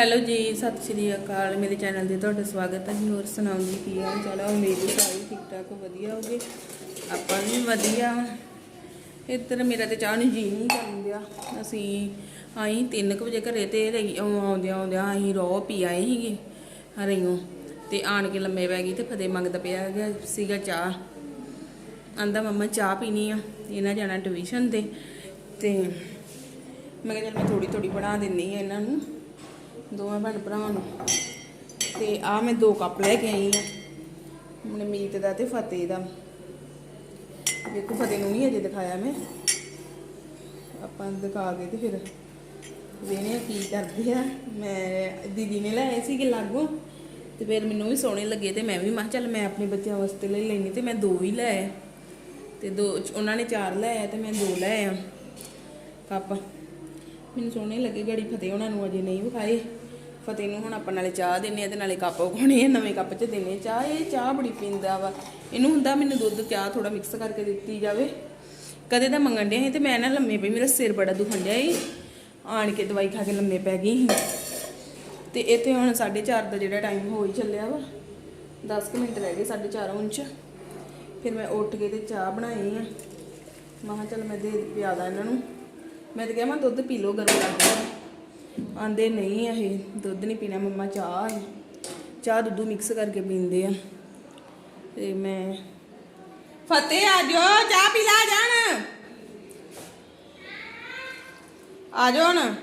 Hello ਜੀ, ਸਤਿ ਸ਼੍ਰੀ ਅਕਾਲ। ਮੇਰੇ ਚੈਨਲ ਤੇ ਤੁਹਾਡਾ ਸਵਾਗਤ ਹੈ। ਜੀ ਹੋਰ ਸੁਣਾਓ ਕੀ ਹਾਲ ਚਾਲ ਹੈ ਉਮੀਦ ਹੈ ਸਾਰੇ ਠੀਕ ਠਾਕ ਵਧੀਆ ਹੋਗੇ। ਆਪਾਂ ਵੀ ਵਧੀਆ। ਇੱਧਰ ਮੇਰਾ ਤੇ ਚਾਹ ਨੂੰ ਜੀ ਨਹੀਂ ਕਰਦਿਆ ਅਸੀਂ ਆਈ 3 ਵਜੇ ਘਰੇ ਤੇ ਰਹੀ ਆਉਂਦਿਆਂ ਆਉਂਦਿਆਂ ਅਸੀਂ ਰੋ ਪੀ ਆਏ ਸੀਗੇ ਹਰਿਓ ਤੇ ਆਣ ਕੇ ਲੰਮੇ ਪੈ ਗਈ ਤੇ ਫਤਿਹ ਮੰਗਦਾ ਪਿਆ ਹੈਗਾ ਸੀਗਾ ਚਾਹ। ਆਂਦਾ, ਮੰਮਾ, ਚਾਹ ਪੀਣੀ ਆ। ਇਹਨਾਂ ਜਾਣਾ ਟਿਊਸ਼ਨ ਤੇ। ਤੇ ਮੈਂ ਕਿਹਾ, ਚੱਲ ਮੈਂ ਥੋੜੀ ਥੋੜੀ ਬਣਾ ਦਿੰਨੀ ਆ ਇਹਨਾਂ ਨੂੰ। ਦੋਵਾਂ ਭੈਣ ਭਰਾਵਾਂ ਨੂੰ। ਤੇ ਆ ਮੈਂ ਦੋ ਕੱਪ ਲੈ ਕੇ ਆਈ ਆ। ਮਨਮੀਤ ਦਾ ਤੇ ਫਤਿਹ ਦਾ। ਵੇਖੋ, ਫਤਿਹ ਨੂੰ ਨਹੀਂ ਅਜੇ ਦਿਖਾਇਆ ਮੈਂ। ਆਪਾਂ ਦਿਖਾ ਕੇ ਤੇ ਫਿਰ ਵੇਨੇ ਕੀ ਕਰਦੇ ਆ। ਮੈਂ, ਦੀਦੀ ਨੇ ਲਾਏ ਸੀਗੇ ਲਾਗੋਂ। ਤੇ ਫਿਰ ਮੈਨੂੰ ਵੀ ਸੋਹਣੇ ਲੱਗੇ ਤੇ ਮੈਂ ਵੀ, ਮੈਂ ਕਿਹਾ ਚੱਲ ਮੈਂ ਆਪਣੇ ਬੱਚਿਆਂ ਵਾਸਤੇ ਲੈ ਲੈਣੀ ਤੇ ਮੈਂ ਦੋ ਹੀ ਲੈ ਆਏ। ਤੇ ਦੋ, ਉਹਨਾਂ ਨੇ ਚਾਰ ਲੈ ਆਏ ਤੇ ਮੈਂ ਦੋ ਲੈ ਆ ਕੱਪ। ਮੈਨੂੰ ਸੋਹਣੇ ਲੱਗੇ, ਗੜੀ ਫਤਿਹ ਉਹਨਾਂ ਨੂੰ ਅਜੇ ਨਹੀਂ ਵਿਖਾਏ। ਫਤਿਹ ਨੂੰ ਹੁਣ ਆਪਾਂ ਨਾਲੇ ਚਾਹ ਦੇਣੇ ਆ ਤੇ ਨਾਲੇ ਕੱਪ ਉਗਾਉਣੇ ਆ, ਨਵੇਂ ਕੱਪ 'ਚ ਦੇਣੇ ਚਾਹ, ਇਹ ਚਾਹ ਬੜੀ ਪੀਂਦਾ ਵਾ। ਇਹਨੂੰ ਹੁੰਦਾ ਮੈਨੂੰ ਦੁੱਧ, ਚਾਹ ਥੋੜਾ ਮਿਕਸ ਕਰਕੇ ਦਿੱਤੀ ਜਾਵੇ। ਕਦੇ ਤਾਂ ਮੰਗਣ ਡਿਆ ਸੀ ਤੇ ਮੈਂ ਨਾ ਲੰਮੇ ਪਈ ਮੇਰਾ ਸਿਰ ਬੜਾ ਦੁਖਣ ਡਿਆ ਸੀ। ਆਣ ਕੇ ਦਵਾਈ ਖਾ ਕੇ ਲੰਮੇ ਪੈ ਗਈ ਸੀ। ਤੇ ਇੱਥੇ ਹੁਣ 4:30 ਦਾ ਜਿਹੜਾ ਟਾਈਮ ਹੋ ਹੀ ਚੱਲਿਆ ਵਾ। 10 ਮਿੰਟ ਰਹਿ ਗਏ 4:30 ਹੋਣ ਚ। ਫਿਰ ਮੈਂ ਉੱਠ ਕੇ ਤੇ ਚਾਹ ਬਣਾਈ ਆ। ਮੈਂ ਕਿਹਾ ਮੈਂ ਦੇ ਪਿਆਦਾ ਇਹਨਾਂ ਨੂੰ। ਮੈਂ ਤਾਂ ਕਿਹਾ ਮੈਂ ਦੁੱਧ ਪੀ ਲਓ, ਗਰਮ ਲੱਗਦਾ ਆਂਦੇ, ਨਹੀਂ ਇਹ, ਦੁੱਧ ਨਹੀਂ ਪੀਣਾ, ਮੰਮਾ ਚਾਹ ਹੈ। ਚਾਹ ਦੁੱਧ ਮਿਕਸ ਕਰਕੇ ਪੀਂਦੇ ਆ। ਤੇ ਮੈਂ, ਫਤਿਹ ਆ ਜਾਓ, ਚਾਹ ਪੀ ਲਾ, ਜਾਣ। ਆ ਜਾਓ ਨਾ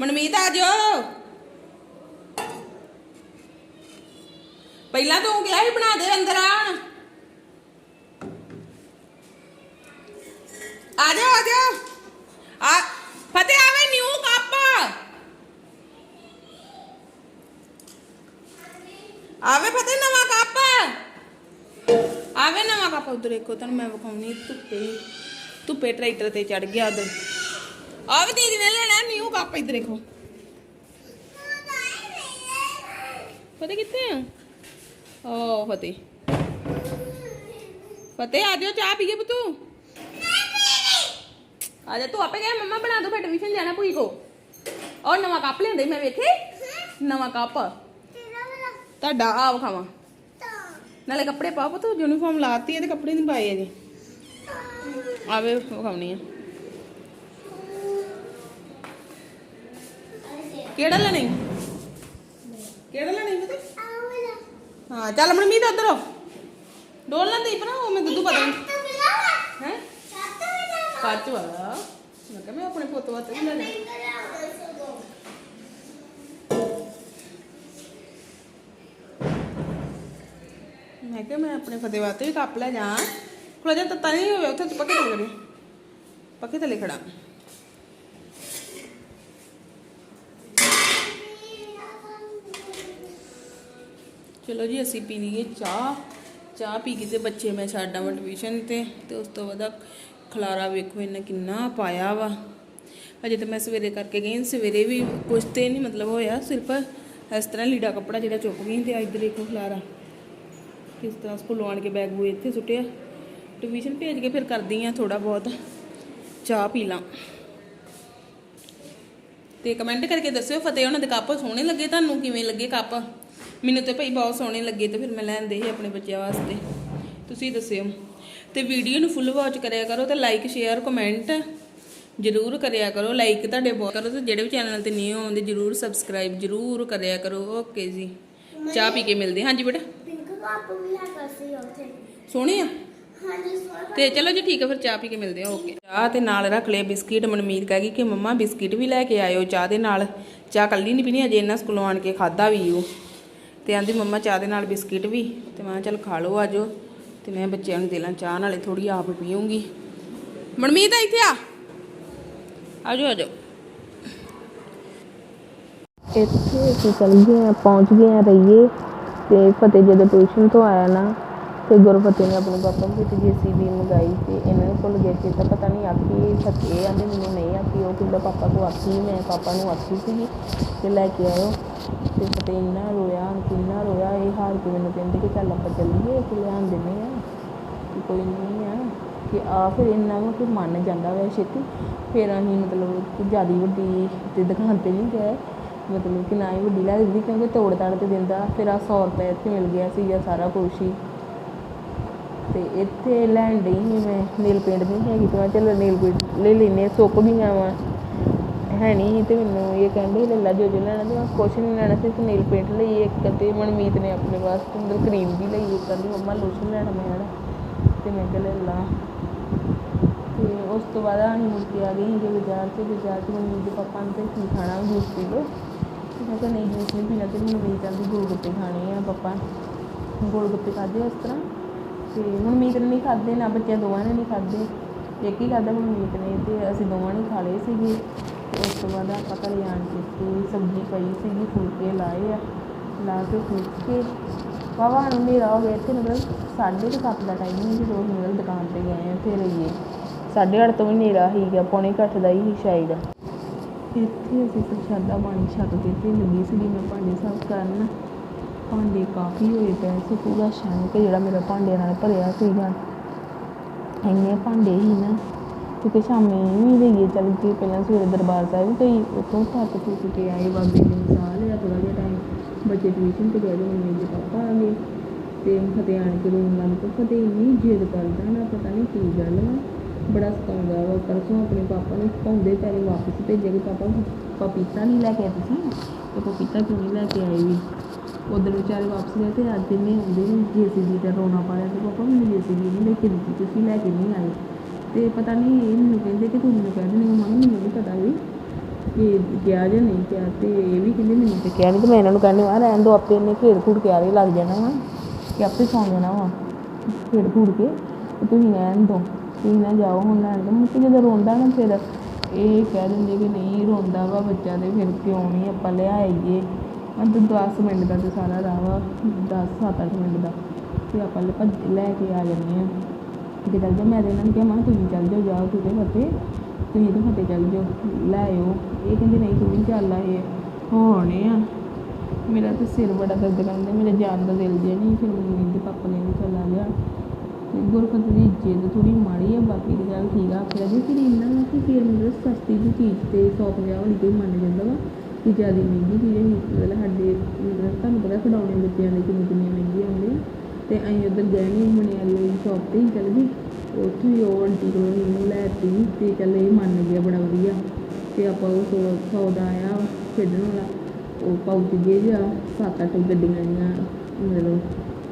ਮਨਮੀਤ ਆ ਜਾਓ। ਪਹਿਲਾਂ ਤੂੰ ਕਿਹਾ ਸੀ ਬਣਾ ਦੇ ਅੰਦਰ ਆਣ ਆ ਜਾਓ ਆ ਜਾਓ ਆ ਫਤਿਹ ਆਵੇ ਨਿਊ ਕੱਪ ਆਵੇ ਫਤਿਹ ਨਵਾਂ ਕੱਪ। ਆਵੇ ਨਵਾਂ ਕੱਪ। ਉਧਰ ਦੇਖੋ ਤੁਹਾਨੂੰ ਮੈਂ ਵਿਖਾਉਣੀ ਧੁੱਪੇ। ਧੁੱਪੇ ਟਰੈਕਟਰ ਤੇ ਚੜ ਗਿਆ ਉਧਰ। ਆਵੇ ਦੀਦੀ ਨੇ ਲੈਣਾ ਨਿਊ ਕੱਪ ਇੱਧਰ ਦੇਖੋ। ਫਤਿਹ ਕਿੱਥੇ ਆ? ਓ ਫਤਿਹ। ਫਤਿਹ ਆ ਜਾਓ, ਚਾਹ ਪੀਏ ਬਤੂ ਆ ਜਾ, ਤੂੰ ਆਪੇ ਕਹਿ, ਮੰਮਾ ਬਣਾ ਦੋ ਫਿਰ ਟਿਊਸ਼ਨ ਜਾਣਾ ਭੂਈ ਕੋ। ਔਰ ਨਵਾਂ ਕੱਪ ਲਿਆਂਦੇ, ਮੈਂ ਵੇਖੇ। ਨਵਾਂ ਕੱਪ। ਤੁਹਾਡਾ ਆ ਵਿਖਾਵਾਂ। ਨਾਲੇ ਕੱਪੜੇ ਪਾ ਪੁੱਤ ਯੂਨੀਫਾਰਮ ਲਾਤੀ ਇਹਦੇ ਕੱਪੜੇ ਨਹੀਂ ਪਾਏ ਅਜੇ। ਆਵੇ ਵਿਖਾਉਣੀ ਆ। ਕਿਹੜਾ ਲੈਣੀ ਕਿਹੜਾ ਲੈਣੀ ਬਤੇ ਹਾਂ ਚੱਲ ਮਨ ਮੀਤ ਉਧਰ ਡੋਲ ਨਾ ਦੇ ਪਰਾਂ ਉਹ ਮੈਂ ਦੁੱਧ ਪਤਾ ਹੈ? ਕੱਚ ਵਾਲਾ। ਮੈਂ ਕਿਹਾ ਮੈਂ ਆਪਣੇ ਪੁੱਤ ਵਾਸਤੇ ਵੀ ਲੈਣਾ। ਮੈਂ ਕਿਹਾ ਮੈਂ ਆਪਣੇ ਫਤਿਹ ਵਾਸਤੇ ਵੀ ਕੱਪ ਲੈ ਜਾ ਖਲੋ ਜਾ ਤੱਤਾ ਨਹੀਂ ਹੋਵੇ ਉੱਥੇ ਪੱਕੇ ਤੇ ਕਰੇ ਪੱਕੇ ਤੇ ਲਿਖੜਾ ਚਲੋ ਜੀ, ਅਸੀਂ ਪੀ ਲਈਏ ਚਾਹ। ਚਾਹ ਪੀ ਕੇ ਤੇ ਬੱਚੇ ਮੈਂ ਛੱਡ ਆਵਾਂ ਟਿਊਸ਼ਨ ਤੇ ਤੇ ਉਸ ਤੋਂ ਬਾਅਦ ਖਲਾਰਾ ਵੇਖੋ ਇਹਨੇ ਕਿੰਨਾ ਪਾਇਆ ਵਾ। ਅਜੇ ਤਾਂ ਮੈਂ ਸਵੇਰੇ ਕਰਕੇ ਗਈ, ਸਵੇਰੇ ਵੀ ਕੁਛ ਤੇ ਨਹੀਂ ਮਤਲਬ ਹੋਇਆ, ਸਿਰਫ ਇਸ ਤਰ੍ਹਾਂ ਲੀੜਾ ਕੱਪੜਾ ਜਿਹੜਾ ਚੁੱਕ ਗਈ ਤੇ ਇੱਧਰ ਦੇਖੋ ਖਲਾਰਾ। ਕਿਸ ਤਰ੍ਹਾਂ ਸਕੂਲੋਂ ਆਣ ਕੇ ਬੈਗ ਬੂ ਇੱਥੇ ਸੁੱਟਿਆ ਟਿਊਸ਼ਨ ਭੇਜ ਕੇ ਫਿਰ ਕਰਦੀ ਆ ਥੋੜਾ ਬਹੁਤ ਚਾਹ ਪੀ ਲਾਂ। ਤੇ ਕਮੈਂਟ ਕਰਕੇ ਦੱਸਿਓ ਫਤਿਹ, ਉਹਨਾਂ ਦੇ ਕੱਪ ਸੋਹਣੇ ਲੱਗੇ ਤੁਹਾਨੂੰ? ਕਿਵੇਂ ਲੱਗੇ ਕੱਪ? ਮੈਨੂੰ ਤੇ ਭਾਈ ਬਹੁਤ ਸੋਹਣੇ ਲੱਗੇ ਤੇ ਫਿਰ ਮੈਂ ਲੈਂਦੇ ਸੀ ਆਪਣੇ ਬੱਚਿਆਂ ਵਾਸਤੇ। ਤੁਸੀਂ ਦੱਸਿਓ। ਤੇ ਵੀਡੀਓ ਨੂੰ ਫੁੱਲ ਵਾਚ ਕਰਿਆ ਕਰੋ ਤੇ ਲਾਈਕ ਸ਼ੇਅਰ ਕਮੈਂਟ ਜਰੂਰ ਕਰਿਆ ਕਰੋ। ਲਾਈਕ ਤੁਹਾਡੇ ਬਹੁਤ ਕਰੋ ਤੇ ਜਿਹੜੇ ਵੀ ਚੈਨਲ ਤੇ ਨਹੀਂ ਆਉਂਦੇ ਜਰੂਰ ਸਬਸਕ੍ਰਾਈਬ ਜਰੂਰ ਕਰਿਆ ਕਰੋ। ਓਕੇ ਜੀ। ਚਾਹ ਪੀ ਕੇ ਮਿਲਦੇ ਹਾਂਜੀ ਬੇਟਾ। ਵੀ ਉੱਥੇ। ਸੋਹਣੇ ਆ? ਹਾਂਜੀ ਸੋਹਣਾ। ਤੇ ਚਲੋ ਜੀ ਠੀਕ ਹੈ ਫਿਰ ਚਾਹ ਪੀ ਕੇ ਮਿਲਦੇ ਆ ਓਕੇ। ਚਾਹ ਤੇ ਨਾਲ ਰੱਖ ਲਿਆ ਬਿਸਕਿਟ ਮਨਮੀਤ ਕਹਿ ਗਈ ਕਿ ਮੰਮਾ ਬਿਸਕਿਟ ਵੀ ਲੈ ਕੇ ਆਇਓ ਚਾਹ ਦੇ ਨਾਲ। ਚਾਹ ਕੱਲੀ ਨਹੀਂ ਪੀਣੀ ਅਜੇ ਇਹਨਾਂ ਸਕੂਲੋਂ ਆਣ ਕੇ ਖਾਦਾ ਵੀ ਉਹ। ਤੇ ਆਂਦੀ ਮੰਮਾ ਚਾਹ ਦੇ ਨਾਲ ਬਿਸਕਿਟ ਵੀ ਤੇ ਮੈਂ ਚੱਲ ਖਾ ਲਓ ਆਜੋ ਤੇ ਮੈਂ ਬੱਚਿਆਂ ਨੂੰ ਦੇ ਲਾਂ ਚਾਹ ਨਾਲੇ ਥੋੜੀ ਆਪ ਪੀਉਂਗੀ ਮਨਮੀਤ ਇੱਥੇ ਆ। ਆਜੋ ਆਜੋ ਇੱਥੇ ਅਸੀਂ ਚੱਲ ਗਏ ਆ ਪਹੁੰਚ ਗਏ ਆ ਰਹੀਏ। ਅਤੇ ਫਤਿਹ ਜਦੋਂ ਟਿਊਸ਼ਨ ਤੋਂ ਆਇਆ ਨਾ ਅਤੇ ਗੁਰਫਤਿਹ ਨੇ ਆਪਣੇ ਪਾਪਾ ਨੂੰ ਤੇ ਜੀਸੀਬੀ ਮੰਗਾਈ ਅਤੇ ਇਹਨਾਂ ਨੂੰ ਭੁੱਲ ਗਏ ਸੀ। ਤਾਂ ਪਤਾ ਨਹੀਂ ਆਖੀ ਫਤਿਹ ਆਂਦੇ ਮੈਨੂੰ ਨਹੀਂ ਆਖੀ, ਉਹ ਕਿੱਦਾਂ ਪਾਪਾ ਤੋਂ ਆਖੀ ਮੈਂ ਪਾਪਾ ਨੂੰ ਆਖੀ ਸੀਗੀ ਅਤੇ ਲੈ ਕੇ ਆਇਓ। ਅਤੇ ਫਤਿਹ ਇੰਨਾ ਰੋਇਆ ਕਿੰਨਾ ਰੋਇਆ, ਇਹ ਹਾਰ ਕੇ ਮੈਨੂੰ ਕਹਿੰਦੇ ਕਿ ਚੱਲ ਆਪਾਂ ਚੱਲੀਏ ਤੇ ਲਿਆਣ ਦਿੰਦੇ ਹਾਂ। ਕਿ ਕੋਈ ਨਹੀਂ ਆ, ਕਿ ਆ ਫਿਰ ਇੰਨਾ ਨੂੰ ਕਿ ਮੰਨ ਜਾਂਦਾ ਵਾ ਛੇਤੀ। ਫਿਰ ਅਸੀਂ ਮਤਲਬ ਕਿ ਜ਼ਿਆਦਾ ਵੱਡੀ ਤੇ ਦੁਕਾਨ ਤੇ ਨਹੀਂ ਗਏ। ਮਤਲਬ ਕਿ ਨਾ ਹੀ ਵੱਡੀ ਲੱਗਦੀ ਕਿਉਂਕਿ ਤੋੜ ਤਾੜ ਕੇ ਦਿੰਦਾ, ਫਿਰ ਆਹ ਸੌ ਰੁਪਏ ਇੱਥੇ ਮਿਲ ਗਿਆ ਸੀਗਾ ਸਾਰਾ ਕੁਛ ਹੀ। ਤੇ ਇੱਥੇ ਲੈਣ ਡਈ ਸੀ ਮੈਂ, ਨੇਲ ਪੇਂਟ ਨਹੀਂ ਹੈਗੀ ਤੇ ਮੈਂ ਚਲੋ ਨੇਲ ਪੇਂਟ ਲੈ ਲੈਂਦੇ ਸੁੱਕ ਗਈਆਂ ਵਾ। ਹੈ ਨਹੀਂ ਤੇ ਮੈਨੂੰ ਇਹ ਕਹਿੰਦੇ ਲੈ ਲਾ ਜੋ ਜੋ ਲੈਣਾ ਤੇ ਮੈਂ ਕੁਛ ਨਹੀਂ ਲੈਣਾ, ਸਿਰਫ ਨੇਲ ਪੇਂਟ ਲਈ ਇੱਕ ਤੇ ਮਨਮੀਤ ਨੇ ਆਪਣੇ ਵਾਸਤੇ ਅੰਦਰ ਕਰੀਮ ਵੀ ਲਈ, ਇੱਕ ਕਹਿੰਦੀ ਮੰਮਾ ਲੋਸ਼ਨ ਲੈਣਾ ਮੈਂ ਜਿਹੜਾ ਤੇ ਮੈਂ ਕਿਹਾ ਲੈ ਲਾ। ਤੇ ਉਸ ਤੋਂ ਬਾਅਦ ਅਸੀਂ ਮੁੜ ਕੇ ਆ ਗਏ ਸੀ ਬਾਜ਼ਾਰ ਤੇ, ਬਾਜ਼ਾਰ ਚ ਮਨਮੀਤ ਦੇ ਪਾਪਾ ਨੇ ਕੀ ਖਾਣਾ ਜੂਸ ਪੀ ਲਓ ਮੈਂ ਕਿਹਾ ਨਹੀਂ ਜੂਸ ਨਹੀਂ ਪੀਣਾ ਤੇ ਮਨਮੀਤ ਕਹਿੰਦੀ ਗੋਲ ਗੱਪੇ ਖਾਣੇ ਆ ਪਾਪਾ। ਗੋਲ ਗੱਪੇ ਖਾਦੇ ਉਸ ਤਰ੍ਹਾਂ। ਤੇ ਮਨਮੀਤ ਨੇ ਨਹੀਂ ਖਾਦੇ ਨਾ ਬੱਚਿਆਂ ਦੋਵਾਂ ਨੇ ਨਹੀਂ ਖਾਦੇ ਇੱਕ ਹੀ ਖਾਦਾ ਮਨਮੀਤ ਨੇ ਤੇ ਅਸੀਂ ਦੋਵਾਂ ਨੇ ਖਾ ਲਏ ਸੀਗੇ। ਤੇ ਉਸ ਤੋਂ ਬਾਅਦ ਆਪਾਂ ਘਰੇ ਆਣ ਕੇ ਤੇ ਸਬਜ਼ੀ ਪਈ ਸੀਗੀ, ਫੁਲਕੇ ਲਾਏ ਆ। ਲਾ ਕੇ ਫੁਲਕੇ। ਵਾਵਾ ਨੂੰ ਹਨੇਰਾ ਹੋ ਗਿਆ, ਇੱਥੇ ਮਤਲਬ ਸਾਢੇ ਕੁ ਸੱਤ ਦਾ ਟਾਈਮ ਸੀ ਜਦੋਂ ਮਤਲਬ ਦੁਕਾਨ ਤੇ ਗਏ ਆ ਫਿਰ ਇਹ ਸਾਢੇ ਅੱਠ ਤੋਂ ਵੀ ਹਨੇਰਾ ਸੀਗਾ, ਪੌਣੇ ਕੁ ਅੱਠ ਦਾ ਹੀ ਸੀ ਸ਼ਾਇਦ। ਇੱਥੇ ਅਸੀਂ ਪ੍ਰਸ਼ਾਦਾ ਪਾਣੀ ਛੱਕ ਕੇ ਤੇ ਲੱਗੀ ਸੀਗੀ ਮੈਂ ਭਾਂਡੇ ਸਾਫ਼ ਕਰਨ। ਭਾਂਡੇ ਕਾਫੀ ਹੋਏ ਪਏ ਸੀ, ਪੂਰਾ ਸ਼ੈਂਕ ਜਿਹੜਾ ਮੇਰਾ ਭਾਂਡਿਆਂ ਨਾਲ ਭਰਿਆ ਸੀਗਾ। ਇੰਨੇ ਭਾਂਡੇ ਸੀ ਨਾ, ਕਿਉਂਕਿ ਸ਼ਾਮੀ ਵੀ ਲਈਏ ਚੱਲ ਕੇ, ਪਹਿਲਾਂ ਸਵੇਰੇ ਦਰਬਾਰ ਸਾਹਿਬ ਗਈ, ਉੱਥੋਂ ਥੱਕ ਥੁੱਕ ਕੇ ਆਏ, ਬਾਬੇ ਦੀ ਮਿਸਾਲ ਲਿਆ ਥੋੜ੍ਹਾ ਜਿਹਾ ਟਾਈਮ ਬੱਚੇ ਟਿਊਸ਼ਨ ਤੇ ਗਏ ਤੇ ਮੰਮੀ ਦੇ ਪਾਪਾ ਆ ਗਏ। ਤੇ ਫਤਿਹ ਆਣ ਕੇ ਰੋਣ ਲੱਗ ਪਿਆ ਫਤਿਹ ਇੰਨੀ ਜਿੱਦ ਕਰਦਾ ਨਾ, ਪਤਾ ਨਹੀਂ ਕੀ ਗੱਲ ਵਾ। ਬੜਾ ਸਤਾਉਂਦਾ ਵਾ। ਪਰਸੋਂ ਆਪਣੇ ਪਾਪਾ ਨੂੰ ਪਾਉਂਦੇ ਪੈਰੇ ਵਾਪਸ ਭੇਜਿਆ ਕਿ ਪਾਪਾ ਪਪੀਤਾ ਨਹੀਂ ਲੈ ਕੇ ਆਏ ਤੁਸੀਂ? ਤੇ ਪਪੀਤਾ ਕਿਉਂ ਨਹੀਂ ਲੈ ਕੇ ਆਏ ਵੀ? ਉਧਰ ਵਿਚਾਰੇ ਵਾਪਸ ਗਏ ਤੇ ਅੱਜ ਇਹਨੇ ਆਉਂਦੇ ਨੇ ਜੇਸੀਬੀ ਦਾ ਰੋਣਾ ਪਾਇਆ ਤੇ ਪਾਪਾ ਮੈਨੂੰ ਜੇਸੀਬੀ ਨਹੀਂ ਲੈ ਕੇ ਦਿੱਤੀ, ਤੁਸੀਂ ਲੈ ਕੇ ਨਹੀਂ ਆਏ। ਤੇ ਪਤਾ ਨਹੀਂ ਇਹ ਮੈਨੂੰ ਕਹਿੰਦੇ ਕਿ ਤੂੰ ਮੈਨੂੰ ਕਹਿ ਦਿੰਦੀ, ਮੰਮਾ ਮੈਨੂੰ ਨਹੀਂ ਪਤਾ ਵੀ ਕਿ ਗਿਆ ਜਾਂ ਨਹੀਂ ਗਿਆ ਤੇ ਇਹ ਵੀ ਕਹਿੰਦੇ ਮੈਨੂੰ ਤੇ ਕਿਹਾ ਨਹੀਂ ਤੇ ਮੈਂ ਇਹਨਾਂ ਨੂੰ ਕਹਿੰਦੀ ਆ ਰਹਿਣ ਦੋ, ਆਪੇ ਇਹਨੇ ਖੇਡ ਖੂਡ ਕੇ ਆਰੇ ਲੱਗ ਜਾਣਾ ਵਾ ਕਿ ਆਪੇ ਸੌਂ ਜਾਣਾ ਵਾ ਖੇਡ ਖੂਡ ਕੇ ਤੁਸੀਂ ਰਹਿਣ ਦੋ। ਤੁਸੀਂ ਨਾ ਜਾਓ ਹੁਣ ਲੈਣ ਦੋ ਮੁੱਕ ਜਦੋਂ ਰੋਂਦਾ ਨਾ ਫਿਰ ਇਹ ਕਹਿ ਦਿੰਦੇ ਕਿ ਨਹੀਂ, ਰੋਂਦਾ ਵਾ ਬੱਚਾ ਤੇ ਫਿਰ ਕਿਉਂ ਨਹੀਂ ਆਪਾਂ ਲਿਆਈਏ ਅੰਦਰ 10 ਮਿੰਟ ਦਾ ਤਾਂ ਸਾਰਾ ਰਾਹ ਵਾ 10 7-8 ਮਿੰਟ ਦਾ। ਤੇ ਆਪਾਂ ਲੈ ਭੱਜ ਲੈ ਕੇ ਆ ਜਾਂਦੇ ਹਾਂ। ਤੇ ਚੱਲ ਜਾ ਮੈਂ ਤੇ ਇਹਨਾਂ ਨੂੰ ਕਿਹਾ, ਮੈਂ ਕਿਹਾ ਤੁਸੀਂ ਚੱਲ ਜਾਓ ਜਾਓ ਤੁਸੀਂ ਫਤਿਹ ਤੁਸੀਂ ਤਾਂ ਫਤਿਹ ਚੱਲ ਜਾਓ, ਲੈ ਆਇਓ। ਇਹ ਕਹਿੰਦੇ ਨਹੀਂ, ਤੂੰ ਵੀ ਚੱਲ ਆਏ। ਹੋਣੇ ਆ, ਮੇਰਾ ਤਾਂ ਸਿਰ ਬੜਾ ਦਰਦ ਕਰਦਾ, ਮੇਰੇ ਜਾਨ ਦਾ ਦਿਲ ਜਿਹਾ ਨਹੀਂ, ਫਿਰ ਮੰਮੀ ਦੇ ਪਾਪਾ ਨੇ ਵੀ ਚਲਾ ਗਿਆ ਤੇ ਗੁਰਫਤ ਦੀ ਜਿੱਦ ਥੋੜ੍ਹੀ ਮਾੜੀ ਆ, ਬਾਕੀ ਦੀ ਗੱਲ ਠੀਕ ਆ। ਫਿਰ ਜੀ, ਫਿਰ ਇੰਨਾ ਵਾ ਕਿ ਫਿਰ ਮਤਲਬ ਸਸਤੀ ਦੀ ਚੀਜ਼ ਤੇ 150 ਵਾਲੀ ਤੇ ਮੰਨ ਜਾਂਦਾ ਵਾ ਕਿ ਜ਼ਿਆਦਾ ਮਹਿੰਗੀ ਚੀਜ਼ ਹੈ ਮਤਲਬ ਸਾਡੇ ਮਤਲਬ ਤੁਹਾਨੂੰ ਪਤਾ ਖਿਡੌਣੇ ਬੱਚਿਆਂ ਦੇ ਕਿੰਨੇ ਕਿੰਨੇ ਮਹਿੰਗੇ ਆਉਂਦੇ ਆ। ਅਤੇ ਅਸੀਂ ਉੱਧਰ ਗਏ ਨਹੀਂ ਮਨਿਆਰੀ ਵਾਲੀ ਸ਼ਾਪ ਤੇ ਹੀ ਚੱਲ ਗਏ। ਉੱਥੇ ਵੀ ਉਹ ਆਂਟੀ ਕੋਲੋਂ ਮੈਨੂੰ ਲੈ ਦਿੱਤੀ ਅਤੇ ਚੱਲ ਇਹ ਮੰਨ ਗਿਆ ਬੜਾ ਵਧੀਆ। ਅਤੇ ਆਪਾਂ ਉਹ ਸੌ ਸੌ ਦਾ ਆਇਆ ਖੇਡਣ ਵਾਲਾ। ਉਹ ਪਾਉਚ ਜੇ ਜਾਂ ਸੱਤ ਅੱਠ ਗੱਡੀਆਂ ਦੀਆਂ ਮਤਲਬ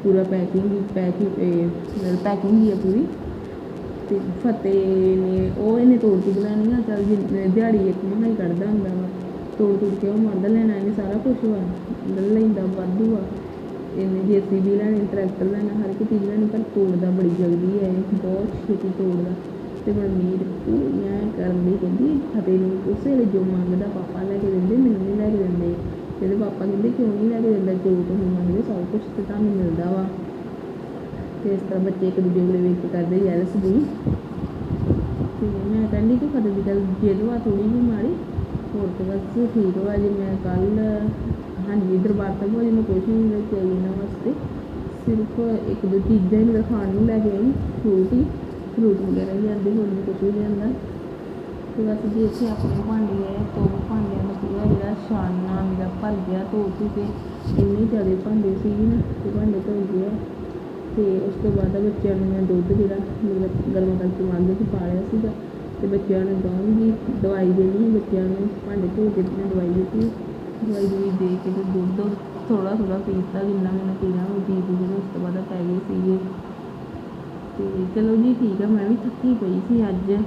ਪੂਰਾ ਪੈਕਿੰਗ ਪੈਕਿੰਗ ਪੈਕਿੰਗ ਹੀ ਹੈ ਪੂਰੀ। ਅਤੇ ਫਤਿਹ ਨੇ, ਉਹ ਇਹਨੇ ਤੋੜ ਕੇ ਬਣਾਉਣੀ ਆ, ਚੱਲ ਜਿ- ਦਿਹਾੜੀ ਇੱਕ ਮਹੀਨਾ ਹੀ ਕੱਢਦਾ ਹੁੰਦਾ ਵਾ। ਤੋੜ ਤੋੜ ਕੇ ਉਹ ਮੰਨ ਲੈਣਾ ਇਹਨੇ ਸਾਰਾ ਕੁਝ ਵਾ ਲੈ ਲੈਂਦਾ ਵਾਧੂ ਆ। ਇਹਨੇ ਜੇ ਸੀ ਵੀ ਲੈਣੀ, ਟਰੈਕਟਰ ਲੈਣਾ, ਹਰ ਇੱਕ ਚੀਜ਼ ਲੈਣੀ, ਪਰ ਤੋੜਦਾ ਬੜੀ ਜਲਦੀ ਹੈ ਇਹ ਬਹੁਤ ਛੇਤੀ ਤੋੜਦਾ। ਤੇ ਮਨਮੀਤ ਪੂਰੀਆਂ ਕਰਨ ਦੀ ਕਹਿੰਦੀ ਫਤਿਹ ਨੂੰ ਉਸੇ ਵੇਲੇ ਜੋ ਮੰਗਦਾ ਪਾਪਾ ਲੈ ਕੇ ਦਿੰਦੇ, ਮੈਨੂੰ ਨਹੀਂ ਲੈ ਕੇ ਦਿੰਦੇ। ਇਹਦੇ ਪਾਪਾ ਕਹਿੰਦੇ ਕਿਉਂ ਨਹੀਂ ਲੈ ਕੇ ਦਿੰਦਾ, ਜੋ ਤੁਸੀਂ ਮੰਗਦੇ ਸਭ ਕੁਝ ਤੇ ਤੁਹਾਨੂੰ ਮਿਲਦਾ ਵਾ। ਤੇ ਇਸ ਤਰ੍ਹਾਂ ਬੱਚੇ ਇੱਕ ਦੂਜੇ ਕੋਲ ਵੇਖ ਕੇ ਕਰਦੇ ਜੈਲਸ ਦੀ ਤੇ ਮੈਂ ਕਹਿੰਦੀ ਕਿ ਕਦੇ ਦੀ ਗੱਲ ਜਿੱਦ ਵਾ ਥੋੜੀ ਜਿਹੀ ਮਾੜੀ, ਹੋਰ ਤੇ ਬਸ ਠੀਕ ਵਾ ਜੇ ਮੈਂ ਕੱਲ ਹਾਂਜੀ, ਦਰਬਾਰ ਸਾਹਿਬ ਹੋਈ ਮੈਂ ਕੁਛ ਨਹੀਂ ਲੈ ਕੇ ਆਈ ਇਹਨਾਂ ਵਾਸਤੇ। ਸਿਰਫ ਇੱਕ ਦੋ ਚੀਜ਼ਾਂ ਹੀ ਮੇਰਾ ਖਾਣ ਨੂੰ ਲੈ ਕੇ ਆਈ ਫਰੂਟ ਹੀ। ਫਰੂਟ ਵਗੈਰਾ ਹੀ ਲਿਆਂਦੇ ਹੋਰ ਨਹੀਂ ਕੁਛ ਵੀ ਲਿਆਂਦਾ। ਤੇ ਬਸ ਜੀ ਇੱਥੇ ਆਪਣੇ ਭਾਂਡੇ ਹੈ ਤੋਂ ਭਾਂਡਿਆਂ ਦਾ ਪੂਰਾ ਜਿਹੜਾ ਛਾਨਣਾ, ਮੇਰਾ ਭਰ ਗਿਆ ਧੋ ਧੂ ਕੇ। ਇੰਨੇ ਜ਼ਿਆਦਾ ਭਾਂਡੇ ਸੀਗੇ ਨਾ, ਤੇ ਭਾਂਡੇ ਧੋ ਗਏ ਆ। ਤੇ ਉਸ ਤੋਂ ਬਾਅਦ ਬੱਚਿਆਂ ਨੂੰ ਮੈਂ ਦੁੱਧ ਜਿਹੜਾ ਮਤਲਬ ਗਰਮ ਕਰਕੇ ਮਾਂਗੇ 'ਚ ਪਾ ਲਿਆ ਸੀਗਾ। ਤੇ ਬੱਚਿਆਂ ਨੂੰ ਦਵਾਂਗੀ ਦਵਾਈ ਦੇਣੀ ਬੱਚਿਆਂ ਨੂੰ। ਭਾਂਡੇ ਧੋ ਕੇ ਮੈਂ ਦਵਾਈ ਦਿੱਤੀ ਦਵਾਈ ਦੂਈ ਦੇ ਕੇ ਤੇ ਦੁੱਧ ਥੋੜਾ ਥੋੜਾ ਪੀਤਾ, ਜਿੰਨਾ ਮੈਨੂੰ ਪੀਣਾ ਉਹ ਪੀ ਪੀ ਉਸ ਤੋਂ ਬਾਅਦ ਪੈ ਗਏ ਸੀਗੇ। ਤੇ ਚਲੋ ਜੀ ਠੀਕ ਆ, ਮੈਂ ਵੀ ਥੱਕੀ ਪਈ ਸੀ ਅੱਜ।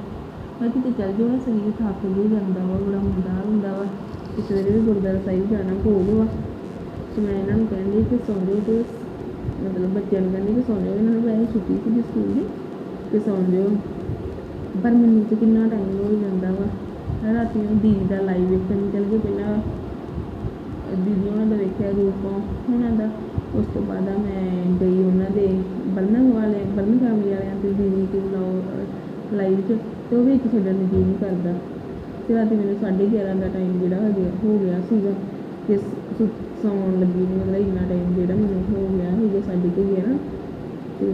ਮੈਂ ਕਿਤੇ ਚੱਲ ਜਾਓ ਨਾ ਸਰੀਰ ਥੱਕ ਵੀ ਜਾਂਦਾ ਵਾ, ਬੜਾ ਹੁੰਦਾ ਹੁੰਦਾ ਵਾ। ਤੇ ਸਵੇਰੇ ਵੀ ਗੁਰਦੁਆਰਾ ਸਾਹਿਬ ਜਾਣਾ ਭੋਗ ਵਾ। ਤੇ ਮੈਂ ਇਹਨਾਂ ਨੂੰ ਕਹਿੰਦੀ ਕਿ ਸੌਂ ਜਾਓ ਤੇ, ਮਤਲਬ ਬੱਚਿਆਂ ਨੂੰ ਕਹਿੰਦੀ ਕਿ ਸੌਂ ਜਾਓ ਇਹਨਾਂ ਨੂੰ ਵੈਸੇ ਛੁੱਟੀ ਸੀ ਸਕੂਲ ਦੀ, ਤੇ ਸੌਂ ਜਾਓ ਪਰ ਮੈਨੂੰ ਤੇ ਕਿੰਨਾ ਟਾਈਮ ਹੋ ਜਾਂਦਾ ਵਾ। ਰਾਤੀ ਨੂੰ ਦੀਦੀ ਦਾ ਲਾਈਵ ਵੇਖਣ ਚੱਲ ਗਏ ਪਹਿਲਾਂ। ਦੀਦੀ ਉਹਨਾਂ ਦਾ ਵੇਖਿਆ ਰੂਪੋਂ ਉਹਨਾਂ ਦਾ। ਉਸ ਤੋਂ ਬਾਅਦ ਮੈਂ ਗਈ ਉਹਨਾਂ ਦੇ ਬਰਨਨ ਵਾਲੇ ਬਰਨਨ ਫੈਮਿਲੀ ਵਾਲਿਆਂ ਤੇ ਦੀਦੀ ਦੇ ਲਾਈਵ 'ਚ। ਅਤੇ ਉਹ ਵੀ ਇੱਕ ਛੱਡਣ ਨੂੰ ਜੀ ਨਹੀਂ ਕਰਦਾ। ਤੇ ਰਾਤੀ ਮੈਨੂੰ 11:30 ਦਾ ਟਾਈਮ ਜਿਹੜਾ ਹੈਗਾ ਹੋ ਗਿਆ ਸੀਗਾ ਕਿ ਸ- ਸੁ- ਸੌਣ ਲੱਗੀ ਨੂੰ ਮਤਲਬ ਇੰਨਾ ਟਾਈਮ ਜਿਹੜਾ ਮੈਨੂੰ ਹੋ ਗਿਆ ਸੀਗਾ ਸਾਢੇ ਕੁ ਗਿਆਰਾਂ। ਅਤੇ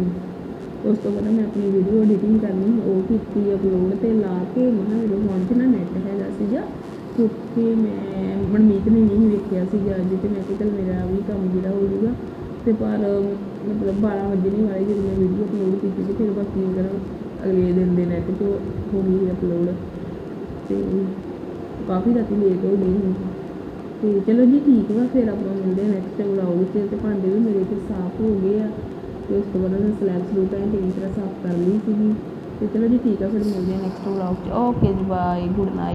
ਉਸ ਤੋਂ ਬਾਅਦ ਮੈਂ ਆਪਣੀ ਵੀਡੀਓ ਐਡੀਟਿੰਗ ਕਰਨੀ ਉਹ ਕੀਤੀ ਅਪਲੋਡ ਅਤੇ ਲਾ ਕੇ ਮਹਾਂ ਮੇਰੇ ਫੋਨ 'ਚ ਨਾ ਨੈਟ ਹੈਗਾ ਸੀਗਾ ਕਿਉਂਕਿ ਮੈਂ ਮਨਮੀਤ ਨੇ ਨਹੀਂ ਵੇਖਿਆ ਸੀਗਾ ਅੱਜ ਤੇ ਮੈਂ ਕਿਹਾ ਚੱਲ ਮੇਰਾ ਵੀ ਕੰਮ ਜਿਹੜਾ ਹੋ ਜਾਊਗਾ। ਤੇ ਪਰ, ਮਤਲਬ 12 ਵਜੇ ਨਹੀਂ ਵਾਲੇ ਜਦੋਂ ਮੈਂ ਵੀਡੀਓ ਅਪਲੋਡ ਕੀਤੀ ਤੇ ਫਿਰ ਬਾਕੀ ਅਗਰ ਅਗਲੇ ਦਿਨ ਦੇ ਨੈੱਟ 'ਚ ਹੋ ਗਈ ਅਪਲੋਡ ਅਤੇ ਕਾਫੀ ਰਾਤੀ ਲੇਟ ਹੋ ਗਈ ਸੀ। ਤੇ ਚਲੋ ਜੀ ਠੀਕ ਵਾ, ਫਿਰ ਆਪਾਂ ਮਿਲਦੇ ਹਾਂ ਨੈਕਸਟ ਵਲੌਗ 'ਚ ਅਤੇ ਭਾਂਡੇ ਵੀ ਮੇਰੇ ਤੇ ਸਾਫ਼ ਹੋ ਗਏ ਆ। ਅਤੇ ਉਸ ਤੋਂ ਬਾਅਦ ਮੈਂ ਸਲੈਬ ਸਲੂਬ ਐਂ ਚੰਗੀ ਤਰ੍ਹਾਂ ਸਾਫ਼ ਕਰ ਲਈ ਸੀਗੀ। ਅਤੇ ਚਲੋ ਜੀ ਠੀਕ ਆ, ਫਿਰ ਮਿਲਦੇ ਹਾਂ ਨੈਕਸਟ ਵਲੌਗ 'ਚ okay ji bye good night